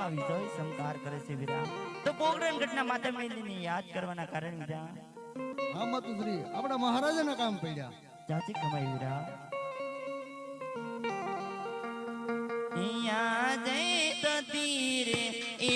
અને વિજય સંકાર કરે છે વીરા તો પોકરણગઢના માતા મેલીને યાદ કરવાના કારણે વીરા હા માતુશ્રી આપણા મહારાજાના કામ પડ્યા. જાતિ કમાઈ વીરા અહીંયા જય તતીરે એ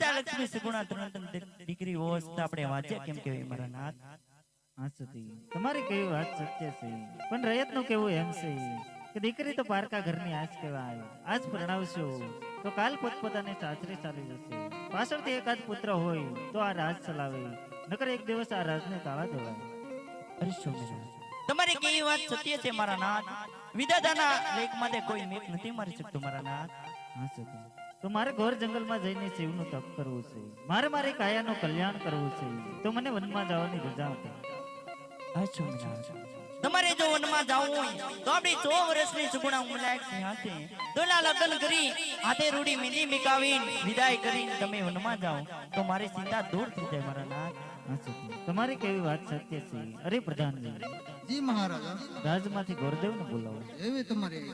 રાજા લક્ષ્મી સુગુણા ત્રણ ત્રણ દીકરી તો આપણે વાંચ્યા કેમ કેવી મારા નાથ? હા તમારી કેવી વાત સત્ય છે? પણ રયતનું કેવું એમ છે? કે દીકરી તો પારકા ઘરની આજ કહેવાય. આજ પ્રણાવશો. તો કાલ પોતપોતાની સાસરે ચાલી જશે. પાછળથી એકાદ પુત્ર હોય તો આ રાજ ચલાવે. નકર એક દિવસ આ રાજને તાળા દેવાય અરે. તમારી કેવી વાત સત્ય છે મારા નાથ? વિદાદાના લેખ માટે કોઈ મેઘ નથી મારી શકતો મારા નાથ. હા સતી. તો મારે ઘોર જંગલમાં જઈને શિવનું તપ કરવું છે. મારે મારી કાયાનું કલ્યાણ કરવું છે. તો મને વનમાં જવાની રજા આપો. તમારે જો વનમાં જવું હોય તો આપણી સો વર્ષની સુગુણા ઉમલાયક સિંહ હાથે દોલા લગ્ન કરી હાથે રૂડી મીંડી મિકાવી વિદાય કરી તમે વનમાં જાઓ તો મારી ચિંતા દૂર થઈ જાય મારા નાથ. તમારી કેવી વાત સત્ય છે? અરે પ્રધાનજી. જી મહારાજા. રાજમાંથી ગોરદેવને બોલાવો. એવી તમારી.